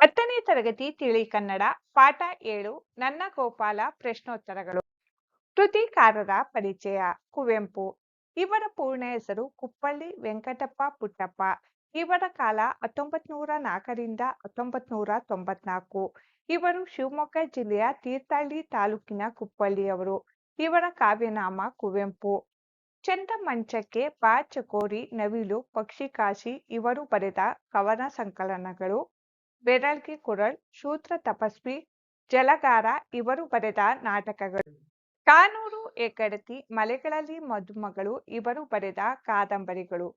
ಹತ್ತನೇ ತರಗತಿ ತಿಳಿ ಕನ್ನಡ, ಪಾಠ ಏಳು, ನನ್ನ ಗೋಪಾಲ ಪ್ರಶ್ನೋತ್ತರಗಳು. ಕೃತಿಕಾರರ ಪರಿಚಯ, ಕುವೆಂಪು. ಇವರ ಪೂರ್ಣ ಹೆಸರು ಕುಪ್ಪಳ್ಳಿ ವೆಂಕಟಪ್ಪ ಪುಟ್ಟಪ್ಪ. ಇವರ ಕಾಲ ಹತ್ತೊಂಬತ್ ನೂರ ನಾಲ್ಕರಿಂದ ಹತ್ತೊಂಬತ್ ನೂರ ತೊಂಬತ್ನಾಲ್ಕು. ಇವರು ಶಿವಮೊಗ್ಗ ಜಿಲ್ಲೆಯ ತೀರ್ಥಹಳ್ಳಿ ತಾಲೂಕಿನ ಕುಪ್ಪಳ್ಳಿಯವರು. ಇವರ ಕಾವ್ಯನಾಮ ಕುವೆಂಪು. ಚಂದಮಂಚಕ್ಕೆ ಬಾ ಚಕೋರಿ, ನವಿಲು ಪಕ್ಷಿಕಾಶಿ ಇವರು ಬರೆದ ಕವನ ಸಂಕಲನಗಳು. ಬೆರಳ್ಗೆ ಕುರಳ್, ಶೂದ್ರ ತಪಸ್ವಿ, ಜಲಗಾರ ಇವರು ಬರೆದ ನಾಟಕಗಳು. ಕಾನೂರು ಏಕಡತಿ, ಮಲೆಗಳಲ್ಲಿ ಮದುಮಗಳು ಇವರು ಬರೆದ ಕಾದಂಬರಿಗಳು.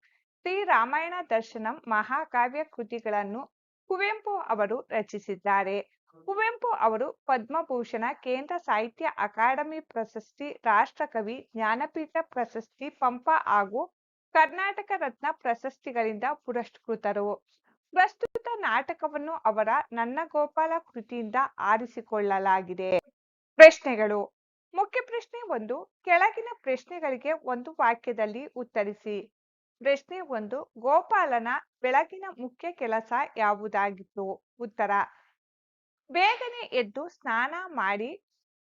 ಶ್ರೀ ರಾಮಾಯಣ ದರ್ಶನಂ ಮಹಾಕಾವ್ಯ ಕೃತಿಗಳನ್ನು ಕುವೆಂಪು ಅವರು ರಚಿಸಿದ್ದಾರೆ. ಕುವೆಂಪು ಅವರು ಪದ್ಮಭೂಷಣ, ಕೇಂದ್ರ ಸಾಹಿತ್ಯ ಅಕಾಡೆಮಿ ಪ್ರಶಸ್ತಿ, ರಾಷ್ಟ್ರಕವಿ, ಜ್ಞಾನಪೀಠ ಪ್ರಶಸ್ತಿ, ಪಂಪ ಹಾಗೂ ಕರ್ನಾಟಕ ರತ್ನ ಪ್ರಶಸ್ತಿಗಳಿಂದ ಪುರಸ್ಕೃತರು. ಪ್ರಸ್ತುತ ನಾಟಕವನ್ನು ಅವರ ನನ್ನ ಗೋಪಾಲ ಕೃತಿಯಿಂದ ಆರಿಸಿಕೊಳ್ಳಲಾಗಿದೆ. ಪ್ರಶ್ನೆಗಳು. ಮುಖ್ಯ ಪ್ರಶ್ನೆ ಒಂದು, ಕೆಳಗಿನ ಪ್ರಶ್ನೆಗಳಿಗೆ ಒಂದು ವಾಕ್ಯದಲ್ಲಿ ಉತ್ತರಿಸಿ. ಪ್ರಶ್ನೆ ಒಂದು, ಗೋಪಾಲನ ಬೆಳಗಿನ ಮುಖ್ಯ ಕೆಲಸ ಯಾವುದಾಗಿತ್ತು? ಉತ್ತರ, ಬೇಗನೆ ಎದ್ದು ಸ್ನಾನ ಮಾಡಿ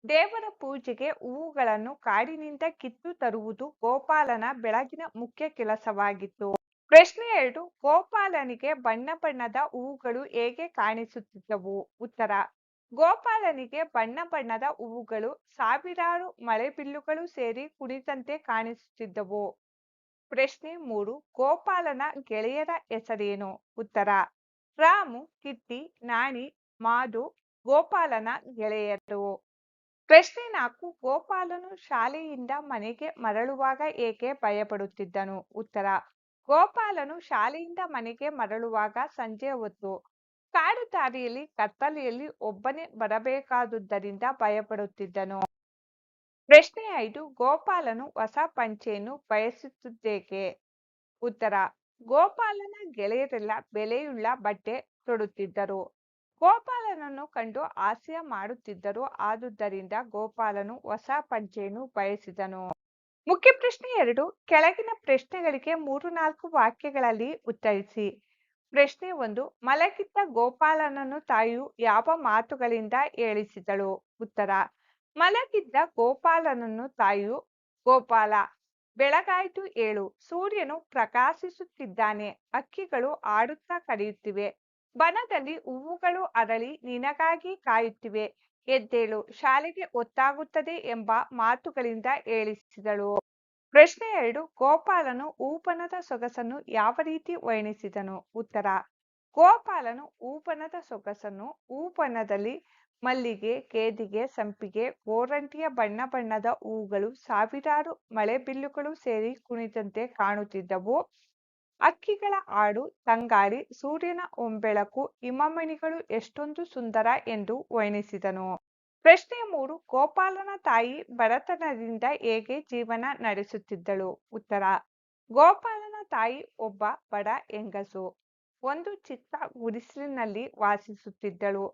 ದೇವರ ಪೂಜೆಗೆ ಹೂವುಗಳನ್ನು ಕಾಡಿನಿಂದ ಕಿತ್ತು ತರುವುದು ಗೋಪಾಲನ ಬೆಳಗಿನ ಮುಖ್ಯ ಕೆಲಸವಾಗಿತ್ತು. ಪ್ರಶ್ನೆ ಎರಡು, ಗೋಪಾಲನಿಗೆ ಬಣ್ಣ ಬಣ್ಣದ ಹೂವುಗಳು ಹೇಗೆ ಕಾಣಿಸುತ್ತಿದ್ದವು? ಉತ್ತರ, ಗೋಪಾಲನಿಗೆ ಬಣ್ಣ ಬಣ್ಣದ ಹೂವುಗಳು ಸಾವಿರಾರು ಮಳೆಬಿಲ್ಲುಗಳು ಸೇರಿ ಕುಣಿತಂತೆ ಕಾಣಿಸುತ್ತಿದ್ದವು. ಪ್ರಶ್ನೆ ಮೂರು, ಗೋಪಾಲನ ಗೆಳೆಯರ ಹೆಸರೇನು? ಉತ್ತರ, ರಾಮು, ಕಿಟ್ಟಿ, ನಾಣಿ, ಮಾಧು, ಗೋಪಾಲನ ಗೆಳೆಯರು. ಪ್ರಶ್ನೆ ನಾಲ್ಕು, ಗೋಪಾಲನು ಶಾಲೆಯಿಂದ ಮನೆಗೆ ಮರಳುವಾಗ ಏಕೆ ಭಯಪಡುತ್ತಿದ್ದನು? ಉತ್ತರ ಗೋಪಾಲನು ಶಾಲೆಯಿಂದ ಮನೆಗೆ ಮರಳುವಾಗ ಸಂಜೆ ಹೊತ್ತು ಕಾಡು ದಾರಿಯಲ್ಲಿ ಕತ್ತಲೆಯಲ್ಲಿ ಒಬ್ಬನೇ ಬರಬೇಕಾದುದರಿಂದ ಭಯಪಡುತ್ತಿದ್ದನು. ಪ್ರಶ್ನೆ ಐದು, ಗೋಪಾಲನು ಹೊಸ ಪಂಚೆಯನ್ನು ಬಯಸುತ್ತಿದ್ದೇಕೆ? ಉತ್ತರ, ಗೋಪಾಲನ ಗೆಳೆಯರೆಲ್ಲ ಬೆಲೆಯುಳ್ಳ ಬಟ್ಟೆ ತೊಡುತ್ತಿದ್ದರು. ಗೋಪಾಲನನ್ನು ಕಂಡು ಹಾಸ್ಯ ಮಾಡುತ್ತಿದ್ದರು, ಆದುದರಿಂದ ಗೋಪಾಲನು ಹೊಸ ಪಂಚೆಯನ್ನು ಬಯಸಿದನು. ಮುಖ್ಯ ಪ್ರಶ್ನೆ ಎರಡು. ಕೆಳಗಿನ ಪ್ರಶ್ನೆಗಳಿಗೆ ಮೂರು ನಾಲ್ಕು ವಾಕ್ಯಗಳಲ್ಲಿ ಉತ್ತರಿಸಿ. ಪ್ರಶ್ನೆ ಒಂದು, ಮಲಗಿದ್ದ ಗೋಪಾಲನನ್ನು ತಾಯಿಯು ಯಾವ ಮಾತುಗಳಿಂದ ಹೇಳಿಸಿದಳು? ಉತ್ತರ, ಮಲಗಿದ್ದ ಗೋಪಾಲನನ್ನು ತಾಯಿಯು, ಗೋಪಾಲ, ಬೆಳಗಾಯಿತು ಏಳು. ಸೂರ್ಯನು ಪ್ರಕಾಶಿಸುತ್ತಿದ್ದಾನೆ. ಅಕ್ಕಿಗಳು ಆಡುತ್ತಾ ಕರೆಯುತ್ತಿವೆ. ಬನದಲ್ಲಿ ಹೂವುಗಳು ಅರಳಿ ನಿನಗಾಗಿ ಕಾಯುತ್ತಿವೆ. ಎದ್ದೇಳು, ಶಾಲೆಗೆ ಒತ್ತಾಗುತ್ತದೆ ಎಂಬ ಮಾತುಗಳಿಂದ ಹೇಳಿಸಿದಳು. ಪ್ರಶ್ನೆ ಎರಡು, ಗೋಪಾಲನು ಊಪನದ ಸೊಗಸನ್ನು ಯಾವ ರೀತಿ ವರ್ಣಿಸಿದನು? ಉತ್ತರ, ಗೋಪಾಲನು ಊಪನದ ಸೊಗಸನ್ನು ಊಪನದಲ್ಲಿ ಮಲ್ಲಿಗೆ, ಕೇದಿಗೆ, ಸಂಪಿಗೆ, ಗೋರಂಟಿಯ ಬಣ್ಣ ಬಣ್ಣದ ಹೂಗಳು, ಸಾವಿರಾರು ಮಳೆಬಿಲ್ಲುಗಳು ಸೇರಿ ಕುಣಿದಂತೆ ಕಾಣುತ್ತಿದ್ದವು. ಹಕ್ಕಿಗಳ ಹಾಡು ತಂಗಾರಿ ಸೂರ್ಯನ ಹೊಂಬೆಳಕು ಹಿಮಮಣಿಗಳು ಎಷ್ಟೊಂದು ಸುಂದರ ಎಂದು ವರ್ಣಿಸಿದನು. ಪ್ರಶ್ನೆ ಮೂರು, ಗೋಪಾಲನ ತಾಯಿ ಬಡತನದಿಂದ ಹೇಗೆ ಜೀವನ ನಡೆಸುತ್ತಿದ್ದಳು? ಉತ್ತರ, ಗೋಪಾಲನ ತಾಯಿ ಒಬ್ಬ ಬಡ ಹೆಂಗಸು. ಒಂದು ಚಿಕ್ಕ ಗುಡಿಸಲಿನಲ್ಲಿ ವಾಸಿಸುತ್ತಿದ್ದಳು.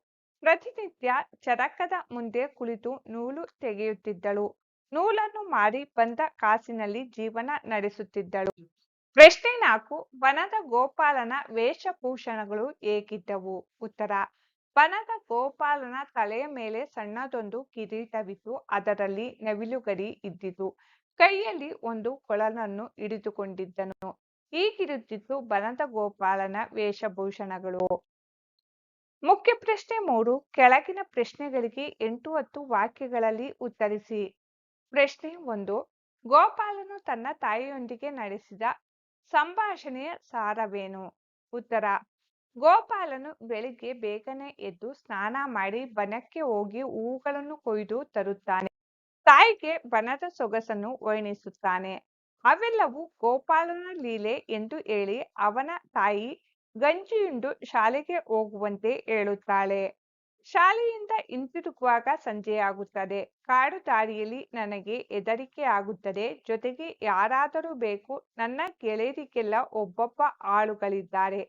ಪ್ರತಿನಿತ್ಯ ಚರಕದ ಮುಂದೆ ಕುಳಿತು ನೂಲು ತೆಗೆಯುತ್ತಿದ್ದಳು. ನೂಲನ್ನು ಮಾರಿ ಬಂದ ಕಾಸಿನಲ್ಲಿ ಜೀವನ ನಡೆಸುತ್ತಿದ್ದಳು. ಪ್ರಶ್ನೆ ನಾಲ್ಕು, ವನದ ಗೋಪಾಲನ ವೇಷಭೂಷಣಗಳು ಹೇಗಿದ್ದವು? ಉತ್ತರ, ವನದ ಗೋಪಾಲನ ತಲೆಯ ಮೇಲೆ ಸಣ್ಣದೊಂದು ಕಿರೀಟವಿತ್ತು, ಅದರಲ್ಲಿ ನವಿಲುಗರಿ ಇದ್ದಿತು. ಕೈಯಲ್ಲಿ ಒಂದು ಕೊಳಲನ್ನು ಹಿಡಿದುಕೊಂಡಿದ್ದನು. ಹೀಗಿರುತ್ತಿತ್ತು ಬನದ ಗೋಪಾಲನ ವೇಷಭೂಷಣಗಳು. ಮುಖ್ಯ ಪ್ರಶ್ನೆ ಮೂರು, ಕೆಳಗಿನ ಪ್ರಶ್ನೆಗಳಿಗೆ ಎಂಟು ಹತ್ತು ವಾಕ್ಯಗಳಲ್ಲಿ ಉತ್ತರಿಸಿ. ಪ್ರಶ್ನೆ ಒಂದು, ಗೋಪಾಲನು ತನ್ನ ತಾಯಿಯೊಂದಿಗೆ ನಡೆಸಿದ ಸಂಭಾಷಣೆಯ ಸಾರವೇನು? ಉತ್ತರ, ಗೋಪಾಲನು ಬೆಳಿಗ್ಗೆ ಬೇಗನೆ ಎದ್ದು ಸ್ನಾನ ಮಾಡಿ ಬನಕ್ಕೆ ಹೋಗಿ ಹೂಗಳನ್ನು ಕೊಯ್ದು ತರುತ್ತಾನೆ. ತಾಯಿಗೆ ಬನದ ಸೊಗಸನ್ನು ವರ್ಣಿಸುತ್ತಾನೆ. ಅವೆಲ್ಲವೂ ಗೋಪಾಲನ ಲೀಲೆ ಎಂದು ಹೇಳಿ ಅವನ ತಾಯಿ ಗಂಜಿಯುಂಡು ಶಾಲೆಗೆ ಹೋಗುವಂತೆ ಹೇಳುತ್ತಾಳೆ. ಶಾಲೆಯಿಂದ ಹಿಂತಿರುಗುವಾಗ ಸಂಜೆಯಾಗುತ್ತದೆ ಕಾಡು ದಾರಿಯಲ್ಲಿ ನನಗೆ ಹೆದರಿಕೆ ಆಗುತ್ತದೆ. ಜೊತೆಗೆ ಯಾರಾದರೂ ಬೇಕು, ನನ್ನ ಗೆಳೆಯರಿಗೆಲ್ಲ ಒಬ್ಬೊಬ್ಬ ಆಳುಗಳಿದ್ದಾರೆ.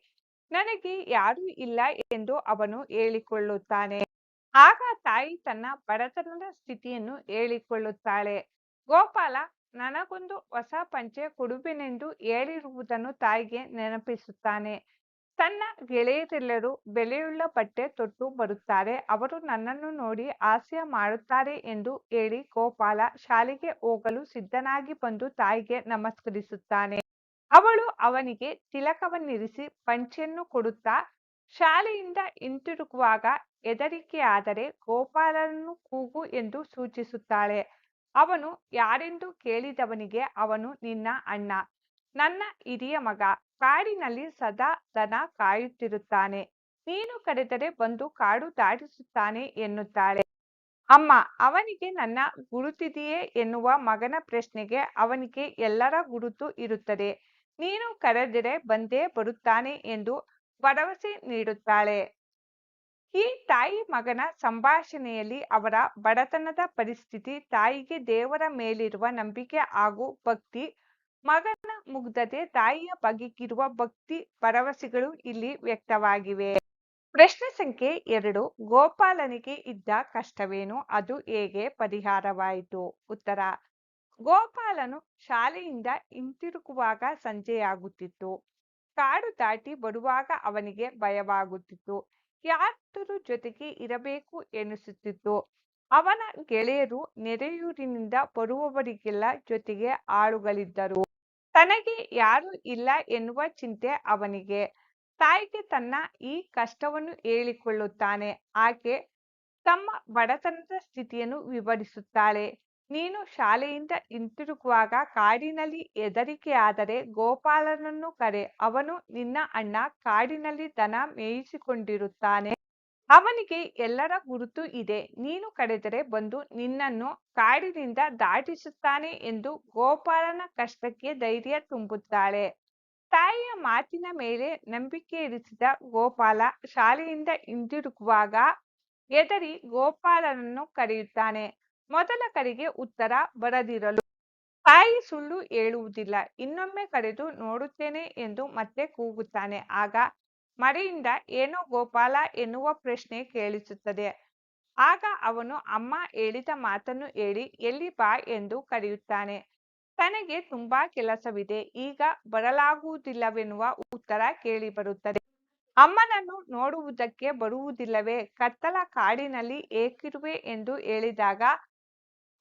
ನನಗೆ ಯಾರೂ ಇಲ್ಲ ಎಂದು ಅವನು ಹೇಳಿಕೊಳ್ಳುತ್ತಾನೆ. ಆಗ ತಾಯಿ ತನ್ನ ಬಡತನದ ಸ್ಥಿತಿಯನ್ನು ಹೇಳಿಕೊಳ್ಳುತ್ತಾಳೆ. ಗೋಪಾಲ, ನನಗೊಂದು ಹೊಸ ಪಂಚೆ ಕೊಡುವೆನೆಂದು ಹೇಳಿರುವುದನ್ನು ತಾಯಿಗೆ ನೆನಪಿಸುತ್ತಾನೆ. ತನ್ನ ಗೆಳೆಯರೆಲ್ಲರೂ ಬೆಲೆಯುಳ್ಳ ಬಟ್ಟೆ ತೊಟ್ಟು ಬರುತ್ತಾರೆ. ಅವರು ನನ್ನನ್ನು ನೋಡಿ ಹಾಸ್ಯ ಮಾಡುತ್ತಾರೆ ಎಂದು ಹೇಳಿ ಗೋಪಾಲ ಶಾಲೆಗೆ ಹೋಗಲು ಸಿದ್ಧನಾಗಿ ಬಂದು ತಾಯಿಗೆ ನಮಸ್ಕರಿಸುತ್ತಾನೆ. ಅವಳು ಅವನಿಗೆ ತಿಲಕವನ್ನಿರಿಸಿ ಪಂಚೆಯನ್ನು ಕೊಡುತ್ತಾ ಶಾಲೆಯಿಂದ ಹಿಂತಿರುಗುವಾಗ ಹೆದರಿಕೆಯಾದರೆ ಗೋಪಾಲನನ್ನು ಕೂಗು ಎಂದು ಸೂಚಿಸುತ್ತಾಳೆ. ಅವನು ಯಾರೆಂದು ಕೇಳಿದವನಿಗೆ ಅವನು ನಿನ್ನ ಅಣ್ಣ. ನನ್ನ ಹಿರಿಯ ಮಗ ಕಾಡಿನಲ್ಲಿ ಸದಾ ದನ ಕಾಯುತ್ತಿರುತ್ತಾನೆ. ನೀನು ಕರೆದರೆ ಬಂದು ಕಾಡು ದಾಟಿಸುತ್ತಾನೆ ಎನ್ನುತ್ತಾಳೆ. ಅಮ್ಮ, ಅವನಿಗೆ ನನ್ನ ಗುರುತಿದೆಯೇ ಎನ್ನುವ ಮಗನ ಪ್ರಶ್ನೆಗೆ ಅವನಿಗೆ ಎಲ್ಲರ ಗುರುತು ಇರುತ್ತದೆ. ನೀನು ಕರೆದರೆ ಬಂದೇ ಬರುತ್ತಾನೆ ಎಂದು ಭರವಸೆ ನೀಡುತ್ತಾಳೆ. ಈ ತಾಯಿ ಮಗನ ಸಂಭಾಷಣೆಯಲ್ಲಿ ಅವರ ಬಡತನದ ಪರಿಸ್ಥಿತಿ ತಾಯಿಗೆ ದೇವರ ಮೇಲಿರುವ ನಂಬಿಕೆ ಹಾಗೂ ಭಕ್ತಿ ಮಗನ ಮುಗ್ಧತೆ ತಾಯಿಯ ಬಗೆಗಿರುವ ಭಕ್ತಿ ಭರವಸೆಗಳು ಇಲ್ಲಿ ವ್ಯಕ್ತವಾಗಿವೆ. ಪ್ರಶ್ನೆ ಸಂಖ್ಯೆ ಎರಡು, ಗೋಪಾಲನಿಗೆ ಇದ್ದ ಕಷ್ಟವೇನು? ಅದು ಹೇಗೆ ಪರಿಹಾರವಾಯಿತು? ಉತ್ತರ, ಗೋಪಾಲನು ಶಾಲೆಯಿಂದ ಹಿಂತಿರುಗುವಾಗ ಸಂಜೆಯಾಗುತ್ತಿತ್ತು. ಕಾಡು ದಾಟಿ ಬರುವಾಗ ಅವನಿಗೆ ಭಯವಾಗುತ್ತಿತ್ತು. ಯಾರ ಜೊತೆಗೆ ಇರಬೇಕು ಎನಿಸುತ್ತಿತ್ತು. ಅವನ ಗೆಳೆಯರು ನೆರೆಯೂರಿನಿಂದ ಬರುವವರಿಗೆಲ್ಲ ಜೊತೆಗೆ ಆಳುಗಳಿದ್ದರು. ತನಗೆ ಯಾರು ಇಲ್ಲ ಎನ್ನುವ ಚಿಂತೆ ಅವನಿಗೆ. ತಾಯಿಗೆ ತನ್ನ ಈ ಕಷ್ಟವನ್ನು ಹೇಳಿಕೊಳ್ಳುತ್ತಾನೆ. ಆಕೆ ತಮ್ಮ ಬಡತನದ ಸ್ಥಿತಿಯನ್ನು ವಿವರಿಸುತ್ತಾಳೆ. ನೀನು ಶಾಲೆಯಿಂದ ಹಿಂತಿರುಗುವಾಗ ಕಾಡಿನಲ್ಲಿ ಹೆದರಿಕೆಯಾದರೆ ಗೋಪಾಲನನ್ನು ಕರೆ. ಅವನು ನಿನ್ನ ಅಣ್ಣ ಕಾಡಿನಲ್ಲಿ ದನ ಮೇಯಿಸಿಕೊಂಡಿರುತ್ತಾನೆ. ಅವನಿಗೆ ಎಲ್ಲರ ಗುರುತು ಇದೆ. ನೀನು ಕರೆದರೆ ಬಂದು ನಿನ್ನನ್ನು ಕಾಡಿನಿಂದ ದಾಟಿಸುತ್ತಾನೆ ಎಂದು ಗೋಪಾಲನ ಕಷ್ಟಕ್ಕೆ ಧೈರ್ಯ ತುಂಬುತ್ತಾಳೆ. ತಾಯಿಯ ಮಾತಿನ ಮೇಲೆ ನಂಬಿಕೆ ಇರಿಸಿದ ಗೋಪಾಲ ಶಾಲೆಯಿಂದ ಹಿಂದಿರುಗುವಾಗ ಎದರಿ ಗೋಪಾಲನನ್ನು ಕರೆಯುತ್ತಾನೆ. ಮೊದಲ ಕರೆಗೆ ಉತ್ತರ ಬರದಿರಲು. ತಾಯಿ ಸುಳ್ಳು ಹೇಳುವುದಿಲ್ಲ. ಇನ್ನೊಮ್ಮೆ ಕರೆದು ನೋಡುತ್ತೇನೆ ಎಂದು ಮತ್ತೆ ಕೂಗುತ್ತಾನೆ. ಆಗ ಮರೆಯಿಂದ ಏನು ಗೋಪಾಲ ಎನ್ನುವ ಪ್ರಶ್ನೆ ಕೇಳಿಸುತ್ತದೆ. ಆಗ ಅವನು, ಅಮ್ಮ ಹೇಳಿದ ಮಾತನ್ನು ಹೇಳಿ, ಎಲ್ಲಿ ಬಾ ಎಂದು ಕರೆಯುತ್ತಾನೆ. ತನಗೆ ತುಂಬಾ ಕೆಲಸವಿದೆ, ಈಗ ಬರಲಾಗುವುದಿಲ್ಲವೆನ್ನುವ ಉತ್ತರ ಕೇಳಿಬರುತ್ತದೆ. ಅಮ್ಮನನ್ನು ನೋಡುವುದಕ್ಕೆ ಬರುವುದಿಲ್ಲವೇ? ಕತ್ತಲ ಕಾಡಿನಲ್ಲಿ ಏಕಿರುವೆ ಎಂದು ಹೇಳಿದಾಗ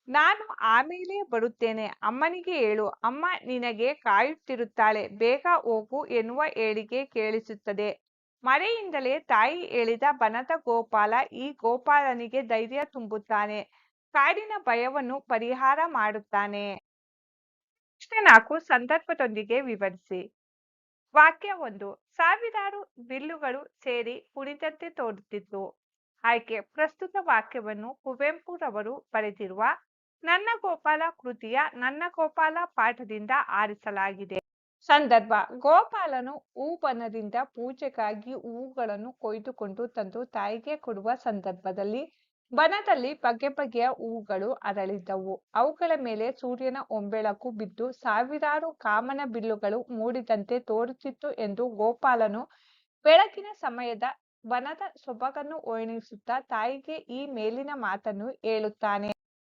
ನಾನು ಆಮೇಲೆ ಬರುತ್ತೇನೆ. ಅಮ್ಮನಿಗೆ ಹೇಳು. ಅಮ್ಮ ನಿನಗೆ ಕಾಯುತ್ತಿರುತ್ತಾಳೆ. ಬೇಗ ಹೋಗು ಎನ್ನುವ ಹೇಳಿಕೆ ಕೇಳಿಸುತ್ತದೆ. ಮರೆಯಿಂದಲೇ ತಾಯಿ ಹೇಳಿದ ಬನದ ಗೋಪಾಲ ಈ ಗೋಪಾಲನಿಗೆ ಧೈರ್ಯ ತುಂಬುತ್ತಾನೆ. ಕಾಡಿನ ಭಯವನ್ನು ಪರಿಹಾರ ಮಾಡುತ್ತಾನೆ. ಪ್ರಶ್ನೆ ನಾಲ್ಕು ಸಂದರ್ಭದೊಂದಿಗೆ ವಿವರಿಸಿ. ವಾಕ್ಯ ಒಂದು. ಸಾವಿರಾರು ಬಿಲ್ಲುಗಳು ಸೇರಿ ಕುಣಿದಂತೆ ತೋರುತ್ತಿತ್ತು. ಆಯ್ಕೆ. ಪ್ರಸ್ತುತ ವಾಕ್ಯವನ್ನು ಕುವೆಂಪುರವರು ಬರೆದಿರುವ ನನ್ನ ಗೋಪಾಲ ಕೃತಿಯ ನನ್ನ ಗೋಪಾಲ ಪಾಠದಿಂದ ಆರಿಸಲಾಗಿದೆ. ಸಂದರ್ಭ, ಗೋಪಾಲನು ಹೂಬನದಿಂದ ಪೂಜೆಗಾಗಿ ಹೂಗಳನ್ನು ಕೊಯ್ದುಕೊಂಡು ತಂದು ತಾಯಿಗೆ ಕೊಡುವ ಸಂದರ್ಭದಲ್ಲಿ ಬನದಲ್ಲಿ ಬಗೆ ಬಗೆಯ ಹೂಗಳು ಅರಳಿದ್ದವು. ಅವುಗಳ ಮೇಲೆ ಸೂರ್ಯನ ಒಂಬೆಳಕು ಬಿದ್ದು ಸಾವಿರಾರು ಕಾಮನ ಬಿಲ್ಲುಗಳು ಮೂಡಿದಂತೆ ತೋರುತ್ತಿತ್ತು ಎಂದು ಗೋಪಾಲನು ಬೆಳಕಿನ ಸಮಯದ ಬನದ ಸೊಬಗನ್ನು ವರ್ಣಿಸುತ್ತಾ ತಾಯಿಗೆ ಈ ಮೇಲಿನ ಮಾತನ್ನು ಹೇಳುತ್ತಾನೆ.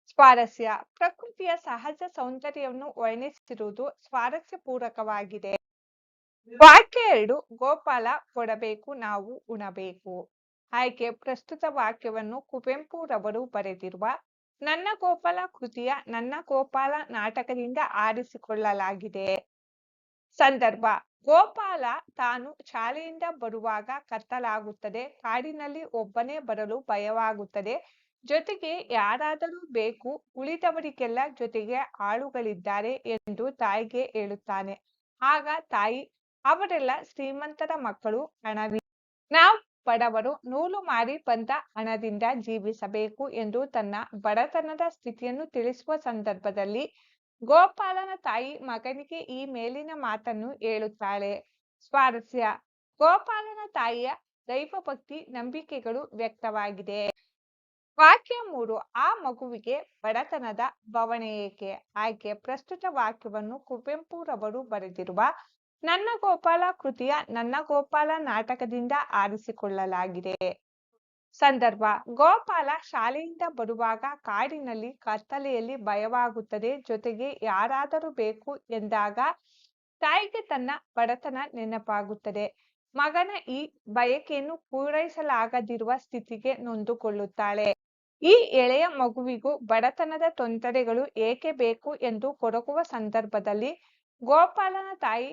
ಸ್ವಾರಸ್ಯ. ಪ್ರಕೃತಿಯ ಸಹಜ ಸೌಂದರ್ಯವನ್ನು ವರ್ಣಿಸಿರುವುದು ಸ್ವಾರಸ್ಯಪೂರ್ವಕವಾಗಿದೆ ವಾಕ್ಯ ಎರಡು, ಗೋಪಾಲ ಕೊಡಬೇಕು, ನಾವು ಉಣಬೇಕು. ಆಯ್ಕೆ, ಪ್ರಸ್ತುತ ವಾಕ್ಯವನ್ನು ಕುವೆಂಪುರವರು ಬರೆದಿರುವ ನನ್ನ ಗೋಪಾಲ ಕೃತಿಯ ನನ್ನ ಗೋಪಾಲ ನಾಟಕದಿಂದ ಆರಿಸಿಕೊಳ್ಳಲಾಗಿದೆ. ಸಂದರ್ಭ, ಗೋಪಾಲ ತಾನು ಶಾಲೆಯಿಂದ ಬರುವಾಗ ಕತ್ತಲಾಗುತ್ತದೆ, ಕಾಡಿನಲ್ಲಿ ಒಬ್ಬನೇ ಬರಲು ಭಯವಾಗುತ್ತದೆ ಜೊತೆಗೆ ಯಾರಾದರೂ ಬೇಕು, ಉಳಿದವರಿಗೆಲ್ಲ ಜೊತೆಗೆ ಆಳುಗಳಿದ್ದಾರೆ ಎಂದು ತಾಯಿಗೆ ಹೇಳುತ್ತಾನೆ. ಆಗ ತಾಯಿ, ಅವರೆಲ್ಲ ಶ್ರೀಮಂತರ ಮಕ್ಕಳು, ಹಣವಿ ನಾವು ಬಡವರು, ನೂಲು ಮಾರಿ ಬಂದ ಹಣದಿಂದ ಜೀವಿಸಬೇಕು ಎಂದು ತನ್ನ ಬಡತನದ ಸ್ಥಿತಿಯನ್ನು ತಿಳಿಸುವ ಸಂದರ್ಭದಲ್ಲಿ ಗೋಪಾಲನ ತಾಯಿ ಮಗನಿಗೆ ಈ ಮೇಲಿನ ಮಾತನ್ನು ಹೇಳುತ್ತಾಳೆ. ಸ್ವಾರಸ್ಯ, ಗೋಪಾಲನ ತಾಯಿಯ ದೈವಭಕ್ತಿ ನಂಬಿಕೆಗಳು ವ್ಯಕ್ತವಾಗಿದೆ. ವಾಕ್ಯ ಮೂರು ಆ ಮಗುವಿಗೆ ಬಡತನದ ಬವಣೆ ಏಕೆ ಆಯ್ಕೆ ಪ್ರಸ್ತುತ ವಾಕ್ಯವನ್ನು ಕುವೆಂಪುರವರು ಬರೆದಿರುವ ನನ್ನ ಗೋಪಾಲ ಕೃತಿಯ ನನ್ನ ಗೋಪಾಲ ನಾಟಕದಿಂದ ಆರಿಸಿಕೊಳ್ಳಲಾಗಿದೆ. ಸಂದರ್ಭ, ಗೋಪಾಲ ಶಾಲೆಯಿಂದ ಬರುವಾಗ ಕಾಡಿನಲ್ಲಿ ಕತ್ತಲೆಯಲ್ಲಿ ಭಯವಾಗುತ್ತದೆ, ಜೊತೆಗೆ ಯಾರಾದರೂ ಬೇಕು ಎಂದಾಗ ತಾಯಿಗೆ ತನ್ನ ಬಡತನ ನೆನಪಾಗುತ್ತದೆ. ಮಗನ ಈ ಬಯಕೆಯನ್ನು ಪೂರೈಸಲಾಗದಿರುವ ಸ್ಥಿತಿಗೆ ನೊಂದುಕೊಳ್ಳುತ್ತಾಳೆ. ಈ ಎಳೆಯ ಮಗುವಿಗೂ ಬಡತನದ ತೊಂದರೆಗಳು ಏಕೆ ಬೇಕು ಎಂದು ಕೊರಗುವ ಸಂದರ್ಭದಲ್ಲಿ ಗೋಪಾಲನ ತಾಯಿ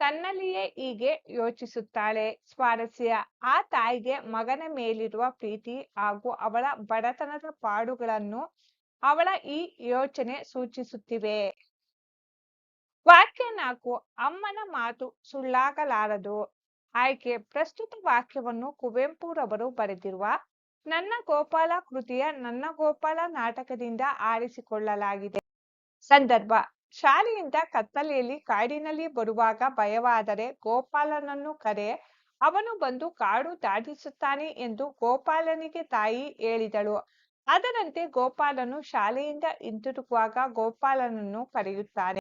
ತನ್ನಲ್ಲಿಯೇ ಹೀಗೆ ಯೋಚಿಸುತ್ತಾಳೆ. ಸ್ವಾರಸ್ಯ, ಆ ತಾಯಿಗೆ ಮಗನ ಮೇಲಿರುವ ಪ್ರೀತಿ ಹಾಗೂ ಅವಳ ಬಡತನದ ಪಾಡುಗಳನ್ನು ಅವಳ ಈ ಯೋಚನೆ ಸೂಚಿಸುತ್ತಿವೆ. ವಾಕ್ಯ ನಾಲ್ಕು, ಅಮ್ಮನ ಮಾತು ಸುಳ್ಳಾಗಲಾರದು. ಆಯ್ಕೆ, ಪ್ರಸ್ತುತ ವಾಕ್ಯವನ್ನು ಕುವೆಂಪುರವರು ಬರೆದಿರುವ ನನ್ನ ಗೋಪಾಲ ಕೃತಿಯ ನನ್ನ ಗೋಪಾಲ ನಾಟಕದಿಂದ ಆರಿಸಿಕೊಳ್ಳಲಾಗಿದೆ. ಸಂದರ್ಭ, ಶಾಲೆಯಿಂದ ಕತ್ತಲೆಯಲ್ಲಿ ಕಾಡಿನಲ್ಲಿ ಬರುವಾಗ ಭಯವಾದರೆ ಗೋಪಾಲನನ್ನು ಕರೆ, ಅವನು ಬಂದು ಕಾಡು ದಾಟಿಸುತ್ತಾನೆ ಎಂದು ಗೋಪಾಲನಿಗೆ ತಾಯಿ ಹೇಳಿದಳು. ಅದರಂತೆ ಗೋಪಾಲನು ಶಾಲೆಯಿಂದ ಹಿಂತಿರುಗುವಾಗ ಗೋಪಾಲನನ್ನು ಕರೆಯುತ್ತಾನೆ.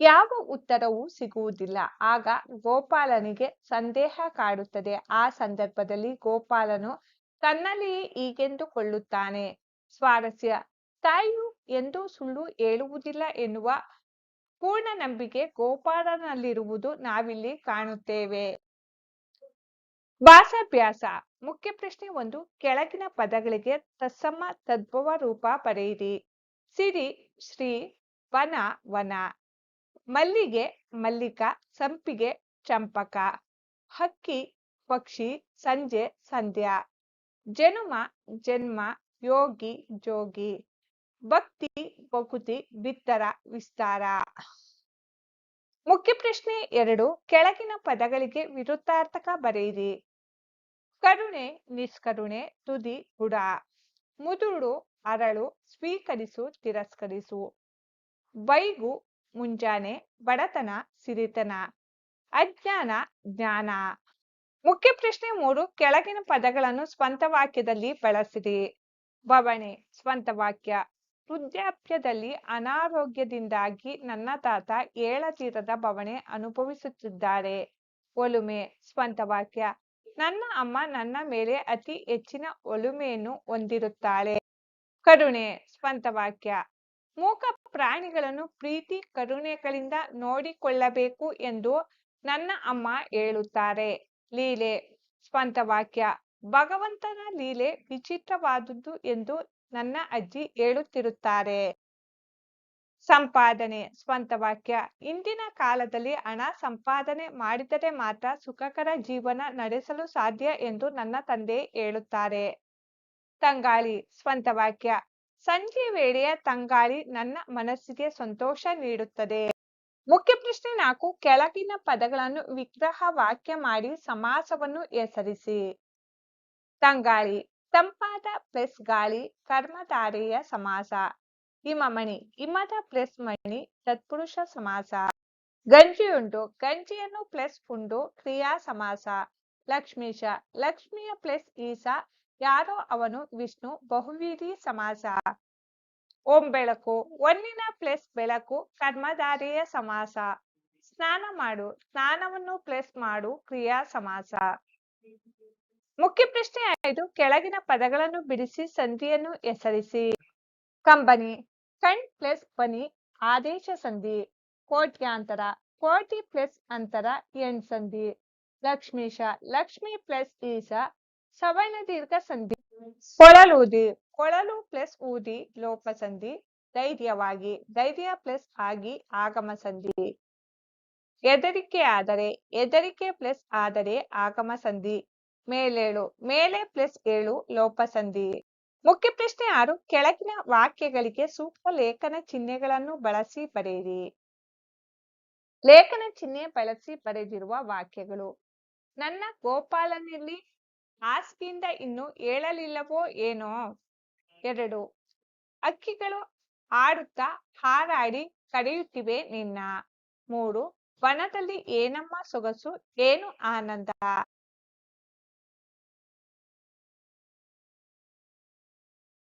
ಯಾವ ಉತ್ತರವೂ ಸಿಗುವುದಿಲ್ಲ. ಆಗ ಗೋಪಾಲನಿಗೆ ಸಂದೇಹ ಕಾಡುತ್ತದೆ. ಆ ಸಂದರ್ಭದಲ್ಲಿ ಗೋಪಾಲನು ತನ್ನಲ್ಲಿಯೇ ಹೀಗೆಂದುಕೊಳ್ಳುತ್ತಾನೆ ಸ್ವಾರಸ್ಯ. ತಾಯಿಯು ಎಂದೂ ಸುಳ್ಳು ಹೇಳುವುದಿಲ್ಲ ಎನ್ನುವ ಪೂರ್ಣ ನಂಬಿಕೆ ಗೋಪಾಲನಲ್ಲಿರುವುದು ನಾವಿಲ್ಲಿ ಕಾಣುತ್ತೇವೆ. ಭಾಷಾಭ್ಯಾಸ. ಮುಖ್ಯ ಪ್ರಶ್ನೆ ಒಂದು, ಕೆಳಗಿನ ಪದಗಳಿಗೆ ತತ್ಸಮ ತದ್ಭವ ರೂಪ ಪಡೆಯಿರಿ ಸಿರಿ, ಶ್ರೀ, ವನ ವನ. ಮಲ್ಲಿಗೆ, ಮಲ್ಲಿಕ, ಸಂಪಿಗೆ, ಚಂಪಕ. ಹಕ್ಕಿ, ಪಕ್ಷಿ, ಸಂಜೆ, ಸಂಧ್ಯಾ. ಜನುಮ, ಜನ್ಮ, ಯೋಗಿ, ಜೋಗಿ, ಭಕ್ತಿ ಬಕುತಿ ಬಿತ್ತರ, ವಿಸ್ತಾರ. ಮುಖ್ಯ ಪ್ರಶ್ನೆ ಎರಡು, ಕೆಳಗಿನ ಪದಗಳಿಗೆ ವಿರುದ್ಧಾರ್ಥಕ ಬರೆಯಿರಿ. ಕರುಣೆ, ನಿಷ್ಕರುಣೆ, ತುದಿ, ಗುಡ. ಮುದುಡು, ಅರಳು, ಸ್ವೀಕರಿಸು, ತಿರಸ್ಕರಿಸು. ಬೈಗು ಮುಂಜಾನೆ, ಬಡತನ, ಸಿರಿತನ. ಅಜ್ಞಾನ, ಜ್ಞಾನ. ಮುಖ್ಯ ಪ್ರಶ್ನೆ ಮೂರು, ಕೆಳಗಿನ ಪದಗಳನ್ನು ಸ್ವಂತ ವಾಕ್ಯದಲ್ಲಿ ಬಳಸಿರಿ ಬವಣೆ, ಸ್ವಂತ ವಾಕ್ಯ. ವೃದ್ಧಾಪ್ಯದಲ್ಲಿ ಅನಾರೋಗ್ಯದಿಂದಾಗಿ ನನ್ನ ತಾತ ಏಳತೀರದ ಬವಣೆ ಅನುಭವಿಸುತ್ತಿದ್ದಾರೆ. ಒಲುಮೆ, ಸ್ವಂತ ವಾಕ್ಯ. ನನ್ನ ಅಮ್ಮ ನನ್ನ ಮೇಲೆ ಅತಿ ಹೆಚ್ಚಿನ ಒಲುಮೆಯನ್ನು ಹೊಂದಿರುತ್ತಾಳೆ. ಕರುಣೆ, ಸ್ವಂತ ವಾಕ್ಯ. ಮೂಕ ಪ್ರಾಣಿಗಳನ್ನು ಪ್ರೀತಿ ಕರುಣೆಗಳಿಂದ ನೋಡಿಕೊಳ್ಳಬೇಕು ಎಂದು ನನ್ನ ಅಮ್ಮ ಹೇಳುತ್ತಾರೆ. ಲೀಲೆ ಸ್ವಂತ ವಾಕ್ಯ, ಭಗವಂತನ ಲೀಲೆ ವಿಚಿತ್ರವಾದುದು ಎಂದು ನನ್ನ ಅಜ್ಜಿ ಹೇಳುತ್ತಿರುತ್ತಾರೆ. ಸಂಪಾದನೆ ಸ್ವಂತ ವಾಕ್ಯ, ಇಂದಿನ ಕಾಲದಲ್ಲಿ ಹಣ ಸಂಪಾದನೆ ಮಾಡಿದರೆ ಮಾತ್ರ ಸುಖಕರ ಜೀವನ ನಡೆಸಲು ಸಾಧ್ಯ ಎಂದು ನನ್ನ ತಂದೆ ಹೇಳುತ್ತಾರೆ. ತಂಗಾಳಿ ಸ್ವಂತ ವಾಕ್ಯ, ಸಂಜೆ ವೇಳೆಯ ತಂಗಾಳಿ ನನ್ನ ಮನಸ್ಸಿಗೆ ಸಂತೋಷ ನೀಡುತ್ತದೆ. ಮುಖ್ಯ ಪ್ರಶ್ನೆ ನಾಲ್ಕು, ಕೆಳಗಿನ ಪದಗಳನ್ನು ವಿಗ್ರಹ ವಾಕ್ಯ ಮಾಡಿ ಸಮಾಸವನ್ನು ಹೆಸರಿಸಿ. ತಂಗಾಳಿ, ತಂಪಾದ ಪ್ಲಸ್ ಗಾಳಿ, ಕರ್ಮಧಾರೆಯ ಸಮಾಸ. ಹಿಮಮಣಿ, ಹಿಮದ ಪ್ಲಸ್ ಮಣಿ ತತ್ಪುರುಷ ಸಮಾಸ. ಗಂಜಿಯುಂಡು, ಗಂಜಿಯನ್ನು ಪ್ಲಸ್ ಉಂಡು ಕ್ರಿಯಾ ಸಮಾಸ. ಲಕ್ಷ್ಮೀಶ, ಲಕ್ಷ್ಮಿಯ ಪ್ಲಸ್ ಈಸ, ಯಾರೋ ಅವನು ವಿಷ್ಣು ಬಹುವೀಧಿ ಸಮಾಸ. ಓಂ ಬೆಳಕು, ಒನ್ನಿನ ಪ್ಲಸ್ ಬೆಳಕು ಕರ್ಮಧಾರೆಯ ಸಮಾಸ. ಸ್ನಾನ ಮಾಡು, ಸ್ನಾನವನ್ನು ಪ್ಲಸ್ ಮಾಡು, ಕ್ರಿಯಾ ಸಮಾಸ. ಮುಖ್ಯ ಪ್ರಶ್ನೆ ಐದು, ಕೆಳಗಿನ ಪದಗಳನ್ನು ಬಿಡಿಸಿ ಸಂಧಿಯನ್ನು ಹೆಸರಿಸಿ. ಕಂಬನಿ, ಕಣ್ ಪ್ಲಸ್ ಬನಿ ಆದೇಶ ಸಂಧಿ. ಕೋಟ್ಯಾಂತರ, ಕೋಟಿ ಪ್ಲಸ್ ಅಂತರ, ಎಣ್ ಸಂಧಿ. ಲಕ್ಷ್ಮೀಶ, ಲಕ್ಷ್ಮಿ ಪ್ಲಸ್ ಈಶ, ಸವರ್ಣ ದೀರ್ಘ ಸಂಧಿ. ಕೊಳಲೂದಿ, ಕೊಳಲು ಪ್ಲಸ್ ಊದಿ ಲೋಪ ಸಂಧಿ ಧೈರ್ಯವಾಗಿ, ಧೈರ್ಯ ಪ್ಲಸ್ ಆಗಿ ಆಗಮ ಸಂಧಿ ಎದರಿಕೆ ಆದರೆ ಎದರಿಕೆ ಪ್ಲಸ್ ಆದರೆ ಆಗಮ ಸಂಧಿ ಮೇಲೇಳು, ಮೇಲೆ ಪ್ಲಸ್ ಏಳು ಲೋಪ ಸಂಧಿ ಮುಖ್ಯ ಪ್ರಶ್ನೆ ಆರು, ಕೆಳಗಿನ ವಾಕ್ಯಗಳಿಗೆ ಸೂಕ್ತ ಲೇಖನ ಚಿಹ್ನೆಗಳನ್ನು ಬಳಸಿ ಬರೆಯಿರಿ. ಲೇಖನ ಚಿಹ್ನೆ ಬಳಸಿ ಬರೆದಿರುವ ವಾಕ್ಯಗಳು. ನನ್ನ ಗೋಪಾಲನಲ್ಲಿ ಹಾಸಿಗೆಯಿಂದ ಇನ್ನು ಏಳಲಿಲ್ಲವೋ ಏನೋ? ಎರಡು. ಅಕ್ಕಿಗಳು ಆಡುತ್ತಾ ಹಾರಾಡಿ ಕರೆಯುತ್ತಿವೆ ನಿನ್ನ. ಮೂರು. ವನದಲ್ಲಿ ಏನಮ್ಮ ಸೊಗಸು? ಏನು ಆನಂದ?